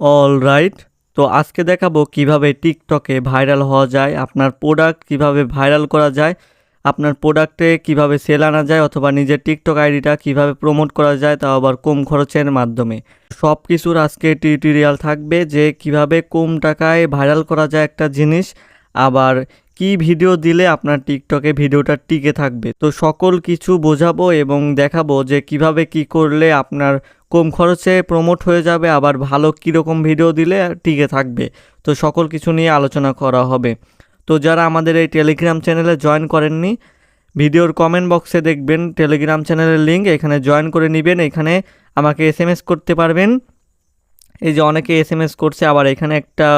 All right তো আজকে দেখাবো কীভাবে টিকটকে ভাইরাল হওয়া যায়, আপনার প্রোডাক্ট কীভাবে ভাইরাল করা যায়, আপনার প্রোডাক্টে কীভাবে সেল আনা যায় অথবা নিজের টিকটক আইডিটা কীভাবে প্রমোট করা যায় তাও আবার কম খরচের মাধ্যমে। সব কিছুর আজকে টিউটোরিয়াল থাকবে যে কীভাবে কম টাকায় ভাইরাল করা যায় একটা জিনিস, আবার কি ভিডিও দিলে আপনার টিকটকে ভিডিওটা টিকে থাকবে। তো সকল কিছু বোঝাবো এবং দেখাবো যে কীভাবে কি করলে আপনার কম খরচে প্রমোট হয়ে যাবে, আবার ভালো কীরকম ভিডিও দিলে টিকে থাকবে। তো সকল কিছু নিয়ে আলোচনা করা হবে। তো যারা আমাদের এই টেলিগ্রাম চ্যানেলে জয়েন করেননি, ভিডিওর কমেন্ট বক্সে দেখবেন টেলিগ্রাম চ্যানেলের লিঙ্ক এখানে জয়েন করে নেবেন, এখানে আমাকে এস করতে পারবেন। এই যে অনেকে এস করছে, আবার এখানে একটা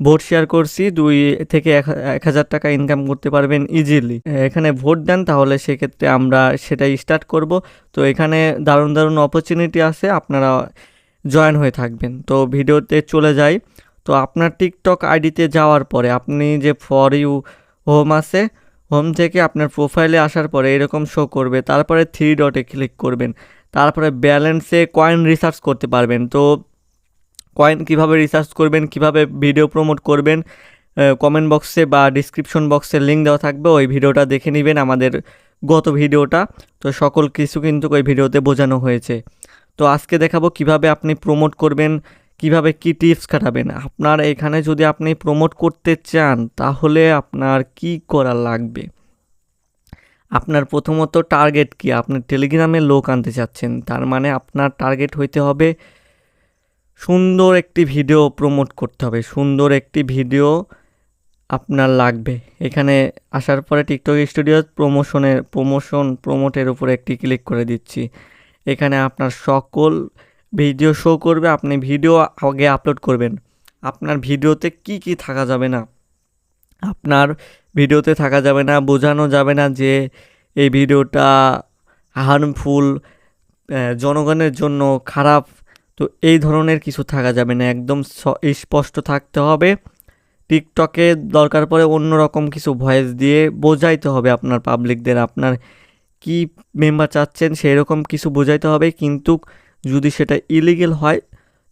ভোট শেয়ার করছি, দুই থেকে এক হাজার টাকা ইনকাম করতে পারবেন ইজিলি এখানে ভোট দেন, তাহলে সেক্ষেত্রে আমরা সেটাই স্টার্ট করব। তো এখানে দারুণ দারুণ অপরচুনিটি আছে, আপনারা জয়েন হয়ে থাকবেন। তো ভিডিওতে চলে যাই। তো আপনার টিকটক আইডিতে যাওয়ার পরে, আপনি যে ফর ইউ হোম আছে হোম থেকে আপনার প্রোফাইলে আসার পরে এরকম শো করবে, তারপরে থ্রি ডটে ক্লিক করবেন। তারপরে ব্যালেন্সে কয়েন রিসার্চ করতে পারবেন। তো কয়েন কীভাবে রিসার্চ করবেন, কীভাবে ভিডিও প্রমোট করবেন কমেন্ট বক্সে বা ডিসক্রিপশন বক্সে লিঙ্ক দেওয়া থাকবে, ওই ভিডিওটা দেখে নেবেন আমাদের গত ভিডিওটা তো সকল কিছু কিন্তু ওই ভিডিওতে বোঝানো হয়েছে। তো আজকে দেখাবো কীভাবে আপনি প্রমোট করবেন, কীভাবে কি টিপস খাটাবেন। আপনার এখানে যদি আপনি প্রমোট করতে চান, তাহলে আপনার কি করা লাগবে? আপনার প্রথমত টার্গেট কি? আপনি টেলিগ্রামে লোক আনতে চাচ্ছেন, তার মানে আপনার টার্গেট হইতে হবে সুন্দর একটি ভিডিও প্রমোট করতে হবে, সুন্দর একটি ভিডিও আপনার লাগবে। এখানে আসার পরে টিকটক স্টুডিও প্রমোশনের প্রমোশন প্রমোটের উপরে একটি ক্লিক করে দিচ্ছি। এখানে আপনার সকল ভিডিও শো করবে, আপনি ভিডিও আগে আপলোড করবেন। আপনার ভিডিওতে কি কি থাকা যাবে না? আপনার ভিডিওতে থাকা যাবে না, বোঝানো যাবে না যে এই ভিডিওটা হার্মফুল জনগণের জন্য খারাপ তো এই ধরনের কিছু থাকা যাবে না, একদম স্পষ্ট থাকতে হবে। টিকটকে দরকার পড়ে অন্যরকম কিছু ভয়েস দিয়ে বোঝাইতে হবে আপনার পাবলিকদের, আপনার কি মেম্বার চাচ্ছেন সেই রকম কিছু বোঝাইতে হবে। কিন্তু যদি সেটা ইলিগেল হয়,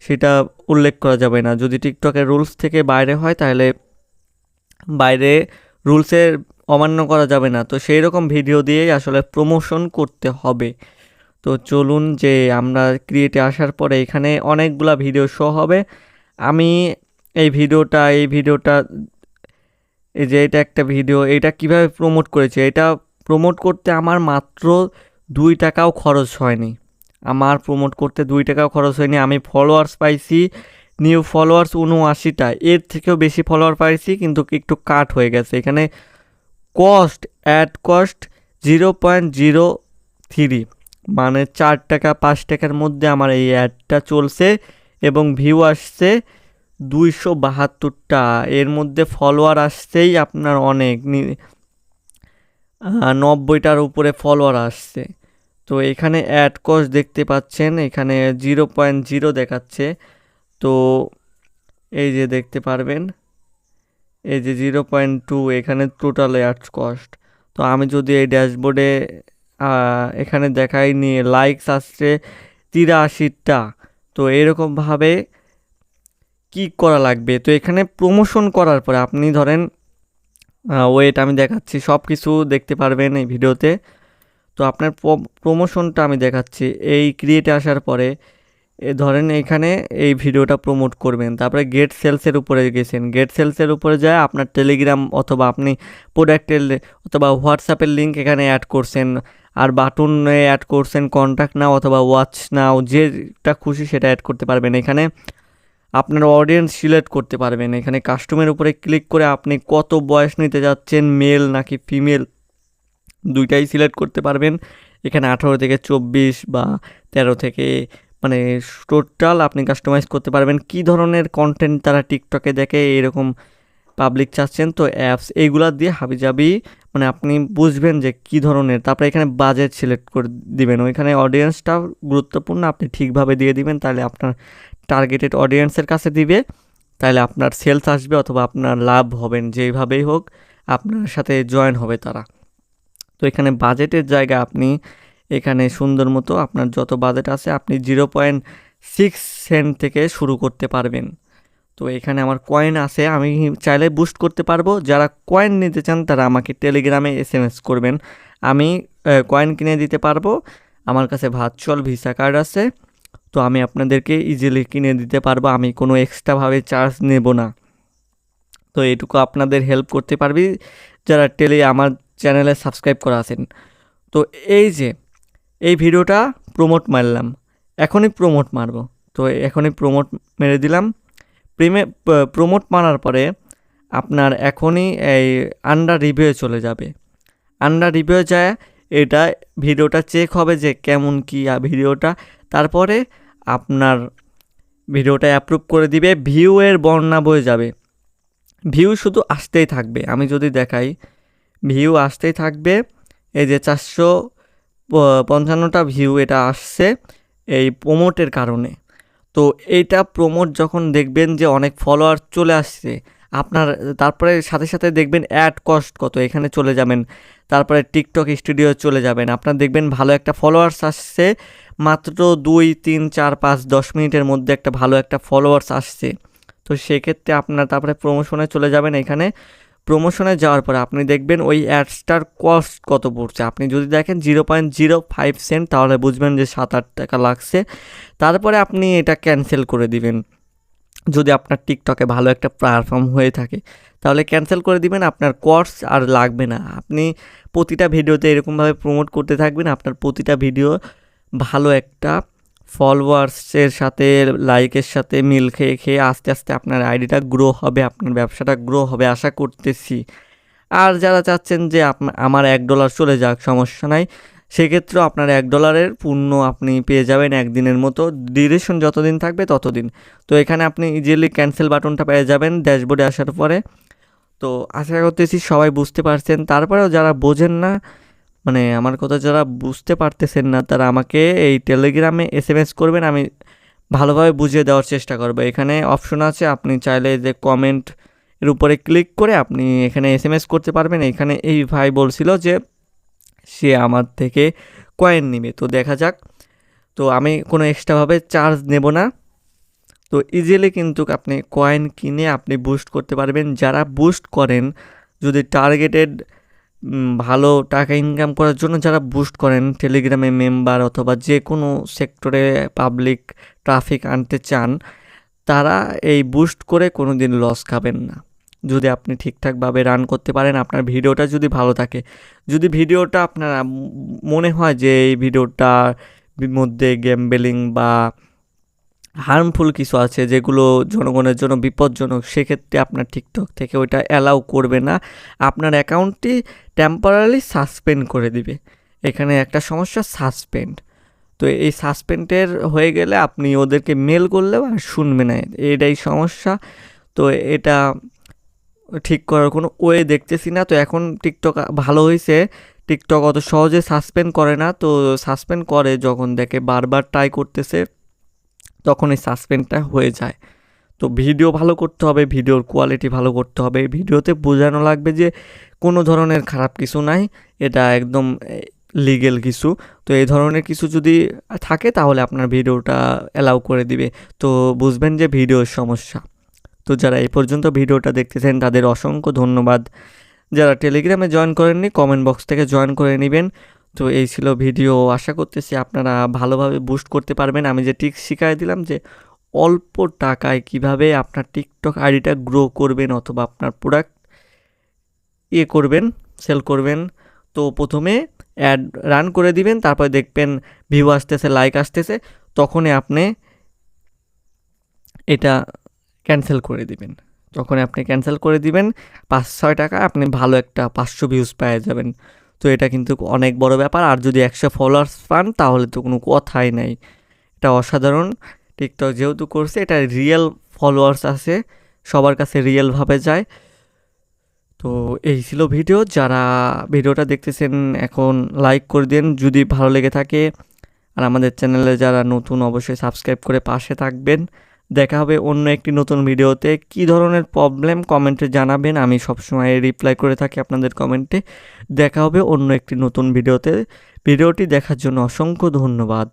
সেটা উল্লেখ করা যাবে না। যদি টিকটকের রুলস থেকে বাইরে হয়, তাহলে বাইরে রুলসের অমান্য করা যাবে না। তো সেই রকম ভিডিও দিয়েই আসলে প্রমোশন করতে হবে। তো চলুন যে আমরা ক্রিয়েটে আসার পরে এখানে অনেকগুলা ভিডিও শো হবে। আমি এই ভিডিওটা এই ভিডিওটা এই যে এটা একটা ভিডিও এটা কীভাবে প্রমোট করেছে? এটা প্রমোট করতে আমার মাত্র দুই টাকাও খরচ হয়নি। আমার প্রমোট করতে দুই টাকাও খরচ হয়নি। আমি ফলোয়ার্স পাইছি নিউ ফলোয়ার্স উনআশিটা এর থেকেও বেশি ফলোয়ার পাইছি, কিন্তু একটু কাট হয়ে গেছে। এখানে cost ad cost zero point zero three মানে চার টাকা, পাঁচ টাকার মধ্যে আমার এই অ্যাডটা চলছে এবং ভিউ আসছে দুইশো বাহাত্তরটা। এর মধ্যে ফলোয়ার আসছেই আপনার অনেক নব্বইটার উপরে ফলোয়ার আসছে। তো এখানে অ্যাড কস্ট দেখতে পাচ্ছেন, এখানে জিরো পয়েন্ট জিরো দেখাচ্ছে। তো এই যে দেখতে পারবেন, এই যে জিরো পয়েন্ট টু এখানে টোটাল অ্যাড কস্ট তো আমি যদি এই ড্যাশবোর্ডে এখানে দেখাই নিয়ে লাইকস আসছে তিরাশিটা। তো এরকমভাবে কি করা লাগবে। তো এখানে প্রমোশন করার পরে আপনি ধরেন ওয়েট আমি দেখাচ্ছি সব কিছু দেখতে পারবেন এই ভিডিওতে তো। আপনার প্রমোশনটা আমি দেখাচ্ছি। এই ক্রিয়েটে আসার পরে এ ধরেন এখানে এই ভিডিওটা প্রমোট করবেন। তারপরে গেট সেলসের উপরে গেছেন। গেট সেলসের উপরে যায় আপনার টেলিগ্রাম অথবা আপনি প্রোডাক্টের অথবা হোয়াটসঅ্যাপের লিঙ্ক এখানে অ্যাড করছেন। আর বাটনে অ্যাড করছেন কন্ট্যাক্ট নাও অথবা ওয়াচ নাও যেটা খুশি সেটা অ্যাড করতে পারবেন। এখানে আপনার অডিয়েন্স সিলেক্ট করতে পারবেন। এখানে কাস্টমের উপরে ক্লিক করে আপনি কত বয়স নিতে যাচ্ছেন মেল নাকি ফিমেল দুইটাই সিলেক্ট করতে পারবেন। এখানে আঠারো থেকে চব্বিশ বা তেরো থেকে মানে টোটাল আপনি কাস্টমাইজ করতে পারবেন। কি ধরনের কন্টেন্ট তারা টিকটকে দেখে, এরকম পাবলিক চাচ্ছেন, তো অ্যাপস এইগুলা দিয়ে হাবিজাবি মানে আপনি বুঝবেন যে কি ধরনের। তারপরে এখানে বাজেট সিলেক্ট করে দিবেন। ওইখানে অডিয়েন্সটাও গুরুত্বপূর্ণ, আপনি ঠিকভাবে দিয়ে দিবেন, তাহলে আপনার টার্গেটেড অডিয়েন্সের কাছে দিবে, তাহলে আপনার সেলস আসবে অথবা আপনার লাভ হবেন যেইভাবেই হোক, আপনার সাথে জয়েন হবে তারা। তো এখানে বাজেটের জায়গা আপনি এখানে সুন্দর মতো আপনার যত বাজেট আছে, আপনি জিরো পয়েন্ট সিক্স সেন্ট থেকে শুরু করতে পারবেন। তো এখানে আমার কয়েন আছে, আমি চাইলে বুস্ট করতে পারব। যারা কয়েন নিতে চান, তারা আমাকে টেলিগ্রামে এস এম এস করবেন। আমি কয়েন কিনে দিতে পারব। আমার কাছে ভার্চুয়াল ভিসা কার্ড আছে। তো আমি আপনাদেরকে ইজিলি কিনে দিতে পারব। আমি কোনো এক্সট্রাভাবে চার্জ নেব না। তো এটুকু আপনাদের হেল্প করতে পারবি। যারা টেলি আমার চ্যানেলে সাবস্ক্রাইব করা আছেন। তো এই যে এই ভিডিওটা প্রমোট মারলাম। এখনই প্রমোট মারবো। তো এখনই প্রমোট মেরে দিলাম। প্রেমে প্রমোট মারার পরে আপনার এখনই এই আন্ডার রিভিউ চলে যাবে। আন্ডার রিভিউ যায়, এটা ভিডিওটা চেক হবে যে কেমন কি ভিডিওটা। তারপরে আপনার ভিডিওটা অ্যাপ্রুভ করে দিবে ভিউ এর বর্ণনা বয়ে যাবে। ভিউ শুধু আসতেই থাকবে। আমি যদি দেখাই ভিউ আসতেই থাকবে, এই যে চারশো পঞ্চান্নটা ভিউ এটা আসছে এই প্রোমোটের কারণে। তো এইটা প্রোমোট যখন দেখবেন যে অনেক ফলোয়ার চলে আসছে, আপনার তারপরে সাথে সাথে দেখবেন অ্যাড কস্ট কত, এখানে চলে যাবেন। তারপরে টিকটক স্টুডিও চলে যাবেন। আপনার দেখবেন ভালো একটা ফলোয়ার্স আসছে, মাত্র দুই, তিন, চার, পাঁচ, দশ মিনিটের মধ্যে একটা ভালো একটা ফলোয়ার্স আসছে। তো সেক্ষেত্রে আপনার তারপরে প্রমোশনে চলে যাবেন এখানে। প্রমোশনে যাওয়ার পরে আপনি দেখবেন ওই অ্যাডসটার কস্ট কত পড়ছে। আপনি যদি দেখেন zero point zero five cent তাহলে বুঝবেন যে সাত আট টাকা লাগছে। তারপরে আপনি এটা ক্যান্সেল করে দিবেন। যদি আপনার টিকটকে ভালো একটা প্ল্যাটফর্ম হয়ে থাকে, তাহলে ক্যান্সেল করে দিবেন। আপনার কোর্স আর লাগবে না। আপনি প্রতিটা ভিডিওতে এরকমভাবে প্রমোট করতে থাকবেন। আপনার প্রতিটা ভিডিও ভালো একটা ফলোয়ার্সের সাথে লাইকের সাথে মিল খেয়ে খেয়ে আস্তে আস্তে আপনার আইডিটা গ্রো হবে, আপনার ব্যবসাটা গ্রো হবে, আশা করতেছি। আর যারা চাচ্ছেন যে আমার এক ডলার চলে যাক, সমস্যা নাই। সেক্ষেত্রেও আপনার এক ডলারের পূর্ণ আপনি পেয়ে যাবেন একদিনের মতো। ডিউরেশন যতদিন থাকবে ততদিন। তো এখানে আপনি ইজিলি ক্যান্সেল বাটনটা পেয়ে যাবেন ড্যাশবোর্ডে আসার পরে। তো আশা করতেছি সবাই বুঝতে পারছেন। তারপরেও যারা বোঝেন না মানে আমার কথা যারা বুঝতে পারতেছেন না, তারা আমাকে এই টেলিগ্রামে এস এম এস করবেন, আমি ভালোভাবে বুঝিয়ে দেওয়ার চেষ্টা করব। এখানে অপশন আছে, আপনি চাইলে যে কমেন্ট এর উপরে ক্লিক করে আপনি এখানে এস এম এস করতে পারবেন। এখানে এই ভাই বলছিল যে, সে আমার থেকে কয়েন নেবে। তো দেখা যাক। তো আমি কোনো এক্সট্রাভাবে চার্জ নেব না। তো ইজিলি কিন্তু আপনি কয়েন কিনে আপনি বুস্ট করতে পারবেন। যারা বুস্ট করেন, যদি টার্গেটেড ভালো টাকা ইনকাম করার জন্য যারা বুস্ট করেন টেলিগ্রামে মেম্বার অথবা যে কোনো সেক্টরে পাবলিক ট্রাফিক আনতে চান, তারা এই বুস্ট করে কোনো দিন লস খাবেন না। যদি আপনি ঠিকঠাকভাবে রান করতে পারেন, আপনার ভিডিওটা যদি ভালো থাকে, যদি ভিডিওটা আপনার মনে হয় যে এই ভিডিওটার মধ্যে গেম বেলিং বা হার্মফুল কিছু আছে যেগুলো জনগণের জন্য বিপজ্জনক, সেক্ষেত্রে আপনার টিকটক থেকে ওইটা অ্যালাউ করবে না। আপনার অ্যাকাউন্টটি টেম্পোরারি সাসপেন্ড করে দিবে। এখানে একটা সমস্যা সাসপেন্ড তো এই সাসপেন্ডের হয়ে গেলে আপনি ওদেরকে মেল করলেও আর শুনবে না। এটাই সমস্যা। তো এটা ঠিক করার কোনো ওয়ে দেখতেছি না। তো এখন টিকটক ভালো হয়েছে টিকটক অত সহজে সাসপেন্ড করে না। তো সাসপেন্ড করে যখন দেখে বারবার ট্রাই করতেছে। তখন এই সাসপেন্ডটা হয়ে যায়। তো ভিডিও ভালো করতে হবে ভিডিওর কোয়ালিটি ভালো করতে হবে। ভিডিওতে বোঝানো লাগবে যে কোনো ধরনের খারাপ কিছু নাই, এটা একদম লিগেল কিছু। তো এই ধরনের কিছু যদি থাকে তাহলে আপনার ভিডিওটা অ্যালাউ করে দিবে। তো বুঝবেন যে ভিডিওর সমস্যা। তো যারা এই পর্যন্ত ভিডিওটা দেখতেছেন, তাদের অসংখ্য ধন্যবাদ। যারা টেলিগ্রামে জয়েন করেননি কমেন্ট বক্স থেকে জয়েন করে নেবেন। তো এই ছিল ভিডিও। আশা করতেছি আপনারা ভালোভাবে বুস্ট করতে পারবেন। আমি যে টিক্স শিখাই দিলাম যে অল্প টাকায় কীভাবে আপনার টিকটক আইডিটা গ্রো করবেন অথবা আপনার প্রোডাক্ট ইয়ে করবেন সেল করবেন। তো প্রথমে অ্যাড রান করে দিবেন, তারপরে দেখবেন ভিউ আসতেছে লাইক আসতেছে, তখনই আপনি এটা ক্যান্সেল করে দিবেন। যখন আপনি ক্যান্সেল করে দিবেন, পাঁচ ছয় টাকা আপনি ভালো একটা পাঁচশো ভিউজ পেয়ে যাবেন। তো এটা কিন্তু অনেক বড় ব্যাপার। আর যদি একশো ফলোয়ার্স পান, তাহলে তো কোনো কথাই নাই। এটা অসাধারণ। টিকটক যেহেতু করছে, এটা রিয়েল ফলোয়ার্স আছে, সবার কাছে রিয়েলভাবে যায়। তো এই ছিল ভিডিও। যারা ভিডিওটা দেখতেছেন, এখন লাইক করে দিন। যদি ভালো লেগে থাকে, আর আমাদের চ্যানেলে যারা নতুন, অবশ্যই সাবস্ক্রাইব করে পাশে থাকবেন। দেখা হবে অন্য একটি নতুন ভিডিওতে। কি ধরনের প্রবলেম কমেন্টে জানাবেন আমি সবসময় রিপ্লাই করে থাকি আপনাদের কমেন্টে দেখা হবে অন্য একটি নতুন ভিডিওতে। ভিডিওটি দেখার জন্য অসংখ্য ধন্যবাদ।